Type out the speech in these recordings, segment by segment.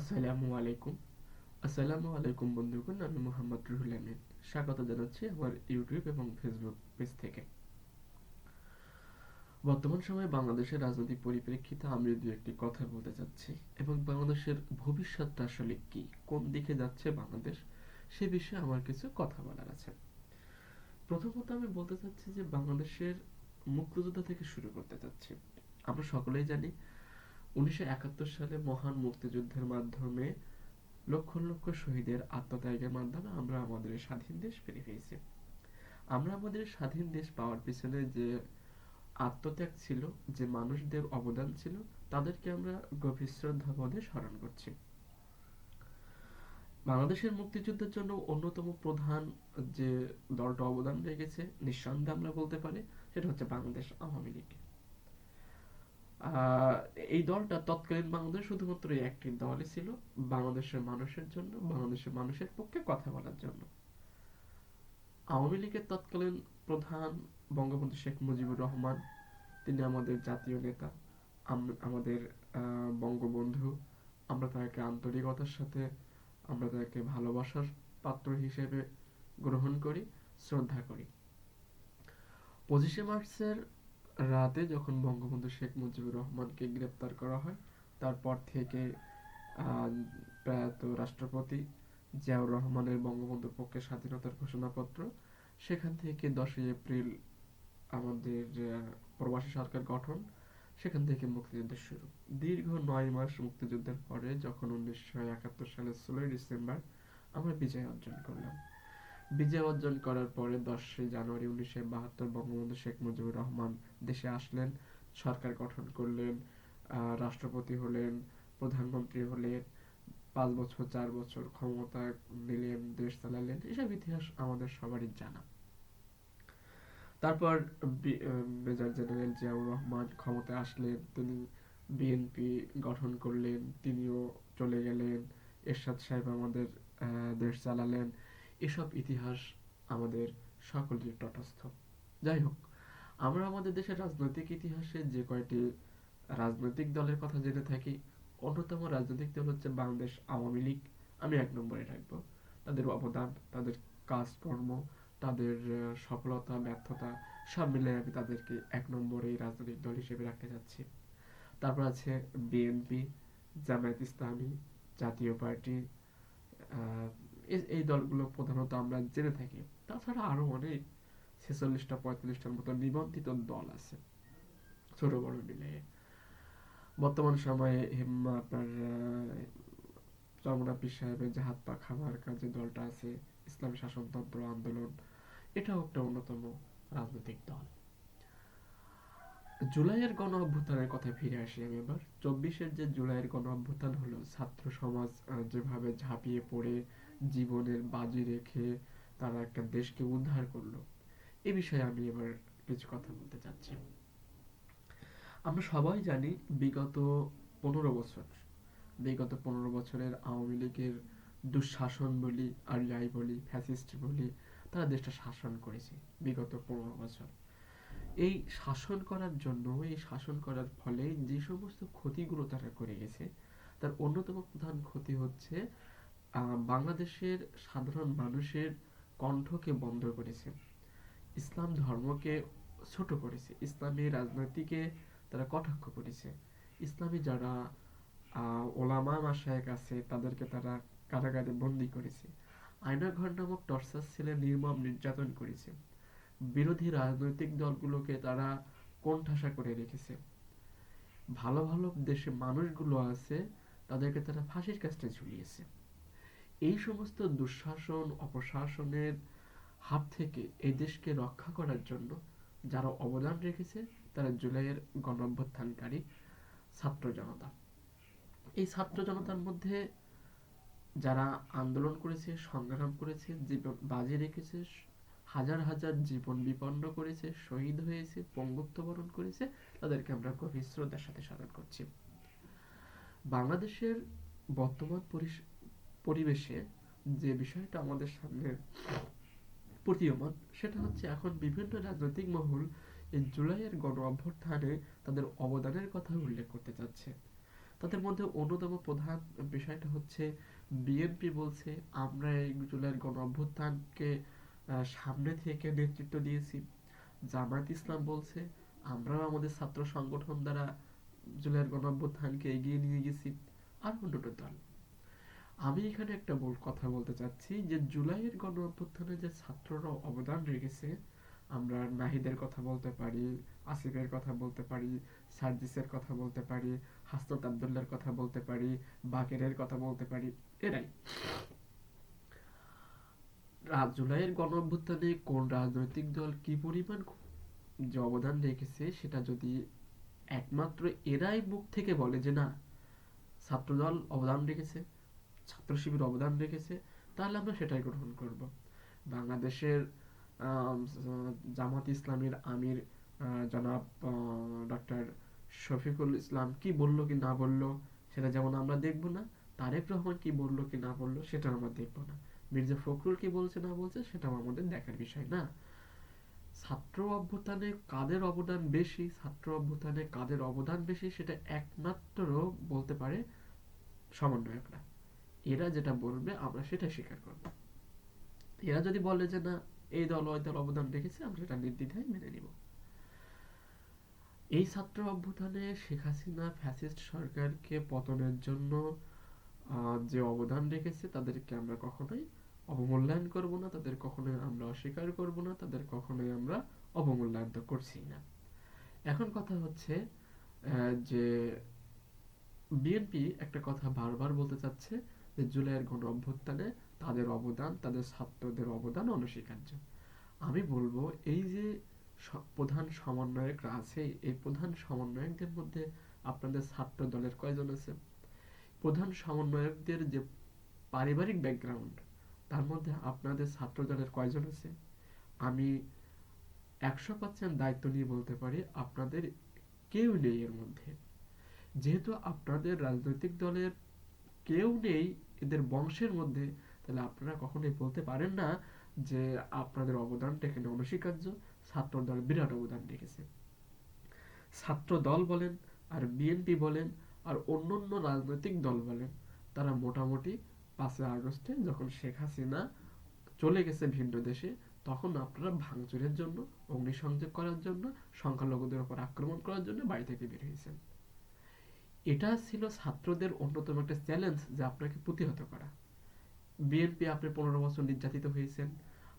আসসালামু আলাইকুম। আসসালামু আলাইকুম বন্ধুগণ, আমি মোহাম্মদ রুহুল আমিন। স্বাগত জানাচ্ছি আমার ইউটিউব এবং ফেসবুক পেজ থেকে। বর্তমান সময়ে বাংলাদেশের রাজনৈতিক পরিপ্রেক্ষিতে আমি দু একটি কথা বলতে চাচ্ছি এবং বাংলাদেশের ভবিষ্যৎটা আসলে কি, কোন দিকে যাচ্ছে বাংলাদেশ, সে বিষয়ে আমার কিছু কথা বলার আছে। প্রথমত আমি বলতে চাচ্ছি যে বাংলাদেশের মুক্তিযোদ্ধা থেকে শুরু করতে চাচ্ছি। আমরা সকলেই জানি উনিশশো একাত্তর সালে মহান মুক্তিযুদ্ধের মাধ্যমে লক্ষ লক্ষ শহীদের আত্মত্যাগের মাধ্যমে আমরা আমাদের স্বাধীন দেশ ফিরে পেয়েছি আমরা আমাদের স্বাধীন দেশ পাওয়ার পিছনে যে আত্মত্যাগ ছিল, যে মানুষদের অবদান ছিল, তাদেরকে আমরা গভীর শ্রদ্ধা বোধে স্মরণ করছি। বাংলাদেশের মুক্তিযুদ্ধের জন্য অন্যতম প্রধান যে দলটা অবদান রেখেছে, নিঃসন্দেহে আমরা বলতে পারি, সেটা হচ্ছে বাংলাদেশ আওয়ামী লীগ। এই দলটা তৎকালীন বাংলাদেশ শুধুমাত্র একটি দলই ছিল, বাংলাদেশের মানুষের জন্য, বাংলাদেশের মানুষের পক্ষে কথা বলার জন্য। আওয়ামী লীগের তৎকালীন প্রধান বঙ্গবন্ধু শেখ মুজিবুর রহমান, তিনি আমাদের জাতীয় নেতা আমাদের বঙ্গবন্ধু, আমরা তাকে আন্তরিকতার সাথে, আমরা তাকে ভালোবাসার পাত্র হিসেবে গ্রহণ করি, শ্রদ্ধা করি। পঁচিশে মার্চের রাতে যখন বঙ্গবন্ধু শেখ মুজিবুর রহমানকে গ্রেপ্তার করা হয়, তারপর থেকে প্রয়াত রাষ্ট্রপতি জিয়াউর রহমানের বঙ্গবন্ধুর পক্ষে স্বাধীনতার ঘোষণাপত্র। সেখান থেকে দশই এপ্রিল আমাদের প্রবাসী সরকার গঠন। সেখান থেকে মুক্তিযুদ্ধের শুরু। দীর্ঘ নয় মাস মুক্তিযুদ্ধের পরে যখন উনিশশো একাত্তর সালের ষোলোই ডিসেম্বর আমরা বিজয় অর্জন করলাম। বিজয় অর্জন করার পরে দশই জানুয়ারি উনিশশো বাহাত্তর বঙ্গবন্ধু শেখ মুজিবুর রহমান দেশে আসলেন, সরকার গঠন করলেন রাষ্ট্রপতি হলেন, প্রধানমন্ত্রী হলেন, পাঁচ বছর, চার বছর ক্ষমতা নিলেন, দেশ চালালেন, এসব ইতিহাস আমাদের সবারই জানা। তারপর মেজর জেনারেল জিয়াউর রহমান ক্ষমতায় আসলেন, তিনি বিএনপি গঠন করলেন, তিনিও চলে গেলেন, এরশাদ সাহেব আমাদের দেশ চালালেন এসব ইতিহাস আমাদের সকলের তটস্থ। যাই হোক, আমরা আমাদের দেশের রাজনৈতিক ইতিহাসে যে কয়টি রাজনৈতিক দলের কথা জেনে থাকি, অন্যতম রাজনৈতিক দল হচ্ছে বাংলাদেশ আওয়ামী লীগ। আমি এক নম্বরে রাখব তাদের অবদান, তাদের কাজকর্ম, তাদের সফলতা, ব্যর্থতা, সব মিলে আমি তাদেরকে এক নম্বরে রাজনৈতিক দল হিসেবে রাখতে যাচ্ছি। তারপর আছে বিএনপি, জামায়াত ইসলামী, জাতীয় পার্টি এই দলগুলো প্রধানত আমরা জেনে থাকি। তাছাড়া আরও অনেক ছেচল্লিশটা, পঁয়তাল্লিশটার মতো নিবন্ধিত দল আছে। ছোট, বড় মিলে। বর্তমান সময়ে আপনার চরমনা পীর সাহেবের যে হাত পা খাবার কাজে দলটা আছে, ইসলামী শাসনতন্ত্র আন্দোলন, এটাও একটা অন্যতম রাজনৈতিক দল। জুলাইয়ের গণ অভ্যুত্থানের কথা ফিরে আসি আমি এবার। চব্বিশের যে জুলাইয়ের গণ অভ্যুত্থান হলো, ছাত্র সমাজ যেভাবে ঝাঁপিয়ে পড়ে জীবনের বাজি রেখে তারা একটা দেশকে উদ্ধার করল। এ বিষয়ে আমি এবার কিছু কথা বলতে চাচ্ছি। আমরা সবাই জানি বিগত পনেরো বছর, বিগত পনেরো বছরের আওয়ামী লীগের দুঃশাসন বলি আর যাই বলি, ফ্যাসিস্ট বলি, তারা দেশটা শাসন করেছে বিগত পনেরো বছর। এই শাসন করার জন্য, এই শাসন করার ফলে যে সমস্ত ক্ষতিগুলো তারা করে গেছে, তার অন্যতম প্রধান ক্ষতি হচ্ছে বাংলাদেশের সাধারণ মানুষের কণ্ঠকে বন্ধ করেছে। ইসলাম ধর্মকে ছোট করেছে। ইসলামী রাজনীতিকে তারা কটাক্ষ করেছে। ইসলামী যারা ওলামা মাসায়েক আছে, তাদেরকে তারা কারাগারে বন্দি করেছে। আয়নাঘর নামক টর্চার ছেলে নির্মম নির্যাতন করেছে। বিরোধী রাজনৈতিক দলগুলোকে তারা কোণঠাসা করে রেখেছে। ভালো ভালো দেশে মানুষগুলো আছে, তাদেরকে তারা ফাঁসির কাজটা ঝুলিয়েছে। এই সমস্ত দুঃশাসন, অপশাসনের হাত থেকে এই দেশকে রক্ষা করার জন্য যারা অবদান রেখেছে, তারা জুলাইয়ের গণঅভ্যুত্থানকারী ছাত্র জনতা। এই ছাত্র জনতার মধ্যে যারা আন্দোলন করেছে, সংগ্রাম করেছে, জীবন বাজি রেখেছে, হাজার হাজার জীবন বিপন্ন করেছে, শহীদ হয়েছে, পঙ্গুত্ব বরণ করেছে, তাদেরকে আমরা গভীর শ্রদ্ধার সাথে স্মরণ করছি। বাংলাদেশের বর্তমান পরিবেশে যে বিষয়টা আমাদের সামনে প্রতীয়মান, সেটা হচ্ছে এখন বিভিন্ন রাজনৈতিক মহল এই জুলাইয়ের গণ অভ্যুত্থানে তাদের অবদানের কথা উল্লেখ করতে চাচ্ছে। তাদের মধ্যে অন্যতম প্রধান বিষয়টা হচ্ছে, বিএনপি বলছে, আমরা এই জুলাইয়ের গণ অভ্যুত্থানকে সামনে থেকে নেতৃত্ব দিয়েছি। জামায়াত ইসলাম বলছে, আমরাও আমাদের ছাত্র সংগঠন দ্বারা জুলাইয়ের গণ অভ্যুত্থানকে এগিয়ে নিয়ে গেছি। আর অন্যান্য দল। আমি এখানে একটা বল কথা বলতে চাচ্ছি যে জুলাইয়ের গণ অভ্যুত্থানে যে ছাত্ররা অবদান রেখেছে, আমরা নাহিদের কথা বলতে পারি, আসিফের কথা বলতে পারি, সার্জিসের কথা বলতে পারি, হাসনাত আবদুল্লার কথা বলতে পারি, বাকেরের কথা বলতে পারি, এরাই। জুলাইয়ের গণ অভ্যুত্থানে কোন রাজনৈতিক দল কি পরিমাণ যে অবদান রেখেছে, সেটা যদি একমাত্র এরাই মুখ থেকে বলে যে না, ছাত্রদল অবদান রেখেছে ছাত্র শিবির অবদান রেখেছে, তাহলে আমরা সেটাই গ্রহণ করব। বাংলাদেশের জামাত ইসলামের আমির জনাব ডক্টর শফিকুল ইসলাম কি বলল কি না বলল সেটা যেমন আমরা দেখব না, তারেক রহমান কি বলল কি না বলল সেটা আমরা দেখব না। মির্জা ফখরুল কি বলছে না বলছে সেটাও আমাদের দেখার বিষয় না। ছাত্র অভ্যুত্থানে কাদের অবদান বেশি? ছাত্র অভ্যুত্থানে কাদের অবদান বেশি? সেটা একমাত্র বলতে পারে সমন্বয়করা। এরা যেটা বলবে, আমরা সেটাই স্বীকার করব। এরা যদি বলে যে না, এই দল, ওই দল অবদান রেখেছে, আমরা সেটা নির্দ্বিধায় মেনে নিব। এই ছাত্র অভ্যুত্থানে শেখ হাসিনা ফ্যাসিস্ট সরকারকে পতনের জন্য যে অবদান রেখেছে, তাদেরকে আমরা কখনোই অবমূল্যায়ন করব না, তাদের কখনোই আমরা অস্বীকার করব না, তাদের কখনোই আমরা অবমূল্যায়ন তো করছি না। এখন কথা হচ্ছে যে বিএনপি একটা কথা বারবার বলতে চাচ্ছে জুলাইয়ের গণ অভ্যুত্থানে তাদের অবদান, তাদের ছাত্রদের অবদান অনস্বীকার্য। আমি বলব, এই যে প্রধান সমন্বয়করা আছে, এই প্রধান সমন্বয়কদের মধ্যে আপনাদের ছাত্র দলের কয়জন আছে? প্রধান সমন্বয়কদের যে পারিবারিক ব্যাকগ্রাউন্ড তার মধ্যে আপনাদের ছাত্র দলের কয়জন আছে? আমি একশো পার্সেন্ট দায়িত্ব নিয়ে বলতে পারি, আপনাদের কেউ নেই এর মধ্যে। যেহেতু আপনাদের রাজনৈতিক দলের কেউ নেই এদের বংশের মধ্যে, তাহলে আপনারা কখনোই বলতে পারেন না যে আপনাদের অবদানটা এখানে অনস্বীকার্য। ছাত্র দল বিরাট অবদান রেখেছে। ছাত্র দল বলেন, আর বিএনপি বলেন, আর অন্যান্য রাজনৈতিক দল বলেন, তারা মোটামুটি পাঁচই আগস্টে যখন শেখ হাসিনা চলে গেছে ভিন্ন দেশে, তখন আপনারা ভাঙচুরের জন্য, অগ্নিসংযোগ করার জন্য, সংখ্যালঘুদের উপর আক্রমণ করার জন্য বাড়ি থেকে বের হয়েছেন। এটা ছিল ছাত্রদের অন্যতম একটা চ্যালেঞ্জ যে আপনাকে প্রতিহত করা। বিএনপি আপনি পনেরো বছর নির্যাতিত হয়েছেন,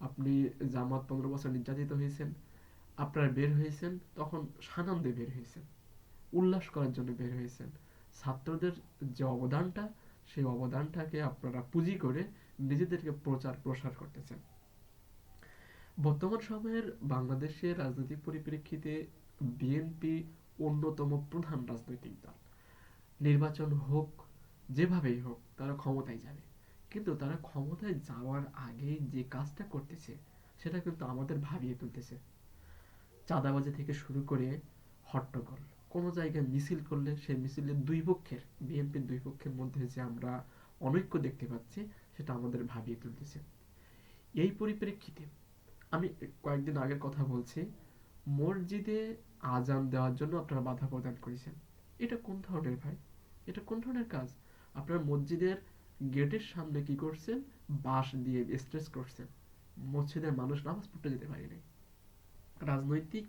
আপনি জামাত পনেরো বছর নির্যাতিত হয়েছেন, আপনারা বের হয়েছেন, তখন সানন্দে বের হয়েছেন, উল্লাস করার জন্য বের হয়েছেন। ছাত্রদের যে অবদানটা, সেই অবদানটাকে আপনারা পুঁজি করে নিজেদেরকে প্রচার প্রসার করতেছেন। বর্তমান সময়ের বাংলাদেশের রাজনৈতিক পরিপ্রেক্ষিতে বিএনপি অন্যতম প্রধান রাজনৈতিক দল। নির্বাচন হোক, যেভাবেই হোক, তারা ক্ষমতায় যাবে। কিন্তু তারা ক্ষমতায় যাওয়ার আগে যে কাজটা করতেছে, সেটা কিন্তু আমাদের ভাবিয়ে তুলতেছে। চাঁদাবাজি থেকে শুরু করে হট্টগোল। কোনো জায়গায় মিছিল করলে সেই মিছিলের দুই পক্ষের, বিএনপির দুই পক্ষের মধ্যে যে আমরা অনৈক্য দেখতে পাচ্ছি, সেটা আমাদের ভাবিয়ে তুলতেছে। এই পরিপ্রেক্ষিতে আমি কয়েকদিন আগের কথা বলছি, মসজিদে আজান দেওয়ার জন্য আপনারা বাধা প্রদান করেছেন। এটা কোন ধরনের ভাই? এটা কোন ধরনের কাজ? আপনার মসজিদের গেটের সামনে কি করছেন? বাঁশ দিয়ে স্ট্রেস করছেন। মসজিদের মানুষ নামাজ পড়তে যেতে পারেনি। রাজনৈতিক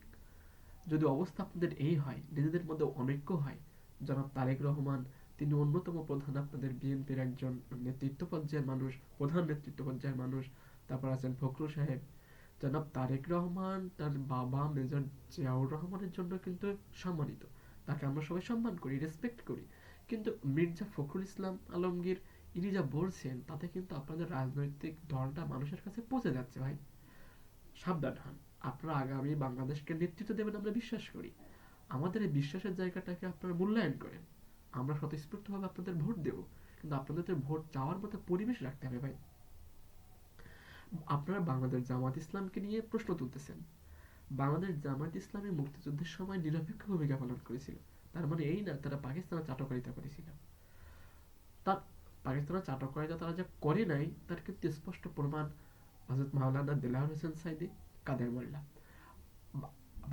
যদি অবস্থা আপনাদের এই হয়, নিজেদের মধ্যে অনৈক্য হয়, জনাব তারেক রহমান, তিনি অন্যতম প্রধান আপনাদের বিএনপির একজন নেতৃত্ব পর্যায়ের মানুষ, প্রধান নেতৃত্ব পর্যায়ের মানুষ, তারপর আছেন ফখরুল সাহেব। জনাব তারেক রহমান তার বাবা মেজর জিয়াউর রহমানের জন্য কিন্তু সম্মানিত। তাকে আমরা সবাই সম্মান করি রেসপেক্ট করি। কিন্তু মির্জা ফখরুল ইসলাম আলমগীর, ইনি যা বলছেন, তাতে কিন্তু আপনাদের রাজনৈতিক দলটা মানুষের কাছে পৌঁছে যাচ্ছে ভাই। সাবধান হন। আপনারা আগামী বাংলাদেশকে নেতৃত্ব দেবেন আমরা বিশ্বাস করি। আমাদের এই বিশ্বাসের জায়গাটাকে আপনারা মূল্যায়ন করেন। আমরা স্বতঃস্ফূর্তভাবে আপনাদের ভোট দেব। কিন্তু আপনাদের ভোট চাওয়ার মতো পরিবেশ রাখতে হবে ভাই। আপনারা বাংলাদেশ জামাত ইসলামকে নিয়ে প্রশ্ন তুলতেছেন। বাংলাদেশ জামাত ইসলামী মুক্তিযুদ্ধের সময় নিরপেক্ষ ভূমিকা পালন করেছিল। তার মানে এই না, তারা পাকিস্তানের চাটকারিতা করেছিল। তার পাকিস্তানের চাটকারিতা তারা যা করে নাই, তার কিন্তু স্পষ্ট প্রমাণ হজরত মাওলানা দেলাওয়ার হোসেন সাইদি, কাদের মোল্লা।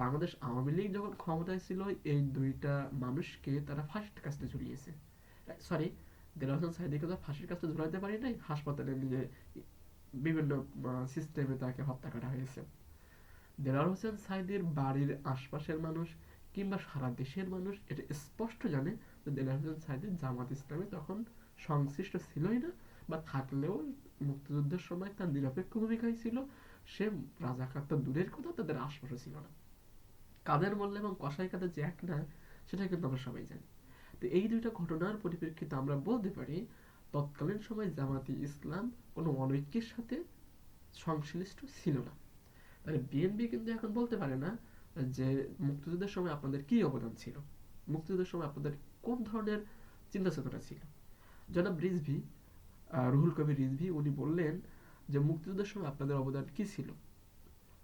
বাংলাদেশ আওয়ামী লীগ যখন ক্ষমতায় ছিল, এই দুইটা মানুষকে তারা ফার্স্ট কাস্টে ঝুলিয়েছে। সরি দেলোয়ার হোসেন সাইদিকে তো ফাঁসির কাছে ঝুলাইতে পারি নাই, হাসপাতালে নিয়ে বিভিন্ন সিস্টেমে তাকে হত্যা করা হয়েছে। দেলোয়ার হোসেন সাইদির বাড়ির আশপাশের মানুষ কিংবা সারা দেশের মানুষ এটা স্পষ্ট জানে যে দেলোয়ার হোসেন সাইদি জামাত ইসলামে তখন সংশ্লিষ্ট ছিলই না বা থাকলেও মুক্তিযুদ্ধের সময় তার নিরপেক্ষ ভূমিকায় ছিল। সে রাজাকার তো দূরের কথা, তাদের আশপাশে ছিল না। কাদের মোল্লা এবং কসাই কাদের যে এক না, সেটা কিন্তু আমরা সবাই জানি। তো এই দুইটা ঘটনার পরিপ্রেক্ষিতে আমরা বলতে পারি, তৎকালীন সময় জামাতি ইসলাম কোনো অনৈক্যের সাথে সংশ্লিষ্ট ছিল না। তাহলে বিএনপি কিন্তু এখন বলতে পারে না যে মুক্তিযুদ্ধের সময় আপনাদের কি অবদান ছিল? মুক্তিযুদ্ধের সময় আপনাদের কোন ধরনের চিন্তা চেতনা ছিল? জনাব রিজভি রুহুল কবির রিজভি, উনি বললেন যে মুক্তিযুদ্ধের সময় আপনাদের অবদান কি ছিল?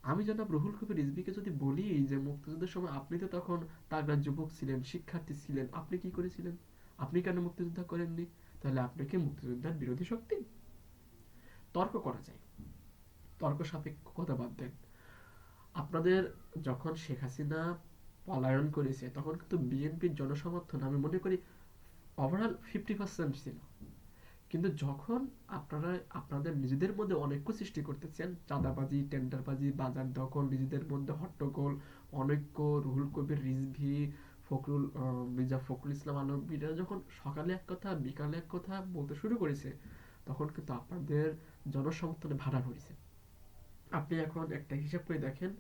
আমি জনাব রুহুল কবির রিজভিকে যদি বলি যে মুক্তিযুদ্ধের সময় আপনি তো তখন তাগড়া যুবক ছিলেন, শিক্ষার্থী ছিলেন, আপনি কি করেছিলেন? আপনি কেন মুক্তিযুদ্ধ করেননি? তাহলে আপনি কি মুক্তিযোদ্ধার বিরোধী শক্তি? তর্ক করা যায়। তর্ক সাপেক্ষ কথা বাদ দেন। আপনাদের যখন শেখ হাসিনা পলায়ন করেছে, তখন কিন্তু বিএনপির জনসমর্থন, আমি মনে করি ওভারঅল ফিফটি পার্সেন্ট ছিল। কিন্তু যখন আপনারা, আপনাদের নিজেদের মধ্যে অনৈক্য সৃষ্টি করতেছেন, চাঁদাবাজি, টেন্ডারবাজি, বাজার দখল, নিজেদের মধ্যে হট্টগোল, অনৈক্য, রুহুল কবির, রিজভি, ফখরুল মির্জা ফখরুল ইসলাম আলমগীরা যখন সকালে এক কথা, বিকালে এক কথা বলতে শুরু করেছে, তখন কিন্তু আপনাদের জনসমর্থনে ভাড়া পড়েছে। আপনি এখন একটা হিসাব করে দেখেন,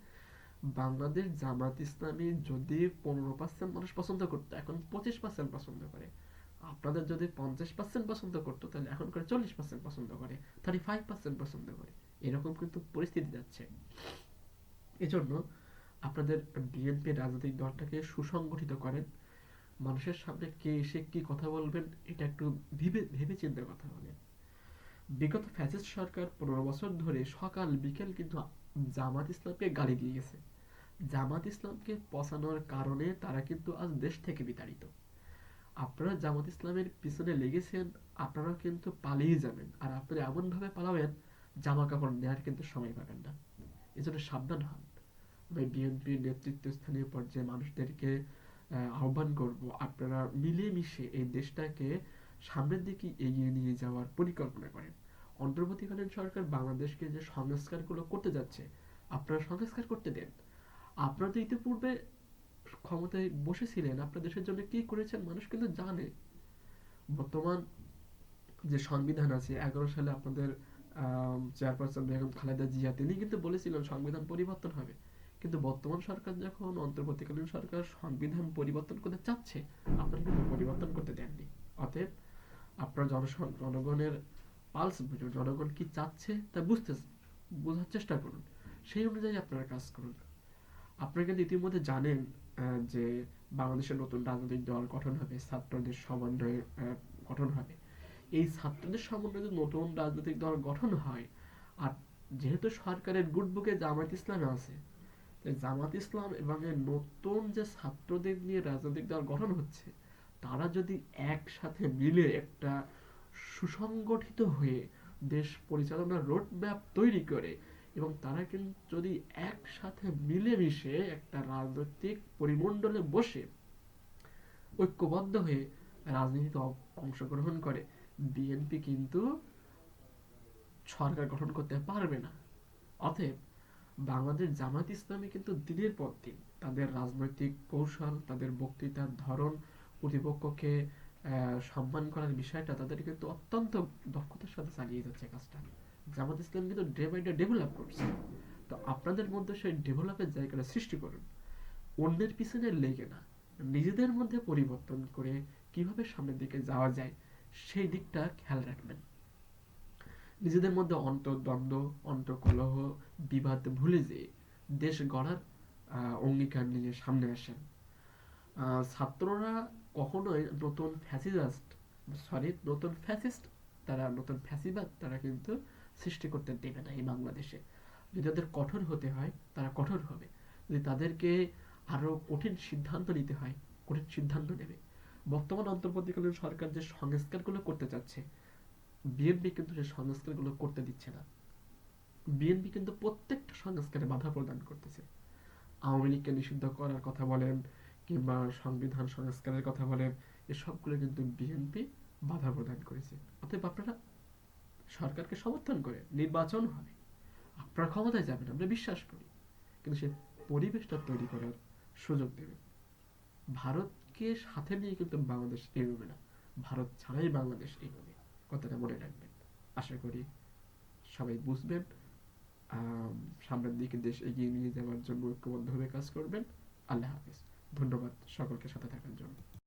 বাংলাদেশ জামাত ইসলামী যদি পনেরো পার্সেন্ট মানুষ পছন্দ করতো, এখন পঁচিশ পার্সেন্ট পছন্দ করে। আপনাদের যদি পঞ্চাশ পার্সেন্ট পছন্দ করতো, তাহলে এখন করে চল্লিশ পার্সেন্ট পছন্দ করে থার্টি ফাইভ পার্সেন্ট পছন্দ করে। এরকম কিন্তু পরিস্থিতি যাচ্ছে। এজন্য আপনাদের বিএনপি রাজনৈতিক দলটাকে সুসংগঠিত করেন। মানুষের সামনে কে এসে কি কথা বলবেন, এটা একটু ভেবে ভেবে চিন্তে কথা বলেন। বিগত ফ্যাসিস্ট সরকার পনেরো বছর ধরে সকাল বিকেল কিন্তু জামাত ইসলামকে গালি দিয়ে গেছে। জামাত ইসলামকে পচানোর কারণে তারা কিন্তু আজ দেশ থেকে বিতাড়িত। আপনারা জামাত ইসলামের পিছনে লেগেছেন আপনারা কিন্তু পালিয়ে যাবেন। আর আপনারা এমন ভাবে পালাবেন জামা কাপড় নেয়ার কিন্তু সময় পাবেন না। এজন্য সাবধান হন। আমি বিএনপির নেতৃত্ব স্থানীয় পর্যায়ে মানুষদেরকে আহ, আহ্বান করব আপনারা মিলেমিশে এই দেশটাকে সামনের দিকে এগিয়ে নিয়ে যাওয়ার পরিকল্পনা করেন। অন্তর্বর্তীকালীন সরকার বাংলাদেশকে যে সংস্কারগুলো করতে যাচ্ছে, আপনারা সংস্কার করতে দেন। আপনারা তো ইতিপূর্বে ক্ষমতায় বসেছিলেন, আপনার দেশের জন্য কি করেছেন মানুষ কিন্তু জানে। বর্তমান যে সংবিধান আছে, এগারো সালে আপনাদের চেয়ারপারসন বেগম খালেদা জিয়া, তিনি কিন্তু বলেছিলেন সংবিধান পরিবর্তন হবে। কিন্তু বর্তমান সরকার যখন অন্তর্বর্তীকালীন সরকার সংবিধান পরিবর্তন করতে চাচ্ছে, আপনারা কিন্তু পরিবর্তন করতে দেননি। অতএব আপনার জনগণের পালস বুঝুন জনগণ কি চাচ্ছে তা বুঝতে বোঝার চেষ্টা করুন। সেই অনুযায়ী আপনারা কাজ করুন। আপনারা কিন্তু ইতিমধ্যে জানেন যে বাংলাদেশের নতুন রাজনৈতিক দল গঠন হবে, ছাত্রদের সমন্বয়ে গঠন হবে। এই ছাত্রদের সমন্বয়ে নতুন রাজনৈতিক দল গঠন হয়, আর যেহেতু সরকারের গুড বুকে জামাত ইসলাম আছে জামাত ইসলাম এবং নতুন যে ছাত্রদের নিয়ে রাজনৈতিক দল গঠন হচ্ছে, তারা যদি একসাথে মিলে একটা সুসংগঠিত হয়ে দেশ পরিচালনার রোড ম্যাপ তৈরি করে এবং তারা কিন্তু যদি একসাথে মিলেমিশে একটা রাজনৈতিক পরিমণ্ডলে বসে ঐক্যবদ্ধ হয়ে রাজনীতিতে অংশগ্রহণ করে বিএনপি কিন্তু সরকার গঠন করতে পারবে না। অতএব বাংলাদেশ জামাত ইসলামী কিন্তু দিনের পর দিন তাদের রাজনৈতিক কৌশল, তাদের বক্তৃতার ধরন প্রতিপক্ষকে সম্মান করার বিষয়টা তাদের কিন্তু অত্যন্ত দক্ষতার সাথে চালিয়ে যাচ্ছে কাজটা। জামাত ইসলাম কিন্তু ডে বাই ডে ডেভেলপ করছে। তো আপনাদের মধ্যে সেই ডেভেলপের জায়গাটা সৃষ্টি করুন। অন্যের পিছনে লেগে না। নিজেদের মধ্যে পরিবর্তন করে কীভাবে সামনের দিকে যাওয়া যায়, সেই দিকটা খেয়াল রাখবেন। নিজেদের মধ্যে অন্তর্দ্বন্দ্ব, অন্তর্কলহ, বিবাদ ভুলে যেয়ে দেশ গড়ার অঙ্গীকার নিয়ে সামনে আসেন। ছাত্ররা কখনোই নতুন ফ্যাসিস্ট সরি নতুন ফ্যাসিস্ট তারা নতুন ফ্যাসিবাদ, তারা কিন্তু সৃষ্টি করতে দেবে না এই বাংলাদেশে। যদি তাদের কঠোর হতে হয়, তারা কঠোর হবে। যদি তাদেরকে আরও কঠিন সিদ্ধান্ত নিতে হয়, কঠিন সিদ্ধান্ত নেবে। বর্তমান অন্তর্বর্তীকালীন সরকার যে সংস্কারগুলো করতে চাচ্ছে বিএনপি কিন্তু সেই সংস্কারগুলো করতে দিচ্ছে না। বিএনপি কিন্তু প্রত্যেকটা সংস্কারে বাধা প্রদান করতেছে। আওয়ামী লীগকে নিষিদ্ধ করার কথা বলেন কিংবা সংবিধান, সংস্কারের কথা বলেন এসবগুলো কিন্তু বিএনপি বাধা প্রদান করেছে। অতএব আপনারা সরকারকে সমর্থন করে নির্বাচন হবে। আপনারা ক্ষমতায় যাবেন, আমরা বিশ্বাস করি। কিন্তু সে পরিবেশটা তৈরি করার সুযোগ দেবে। ভারতকে সাথে নিয়ে কিন্তু বাংলাদেশ এগোবে না। ভারত ছাড়াই বাংলাদেশ এগোবে, কথাটা মনে রাখবেন। আশা করি সবাই বুঝবেন। সামনের দিকে দেশ এগিয়ে নিয়ে যাওয়ার জন্য ঐক্যবদ্ধভাবে কাজ করবেন। আল্লাহ হাফিজ। ধন্যবাদ সকলকে সাথে থাকার জন্য।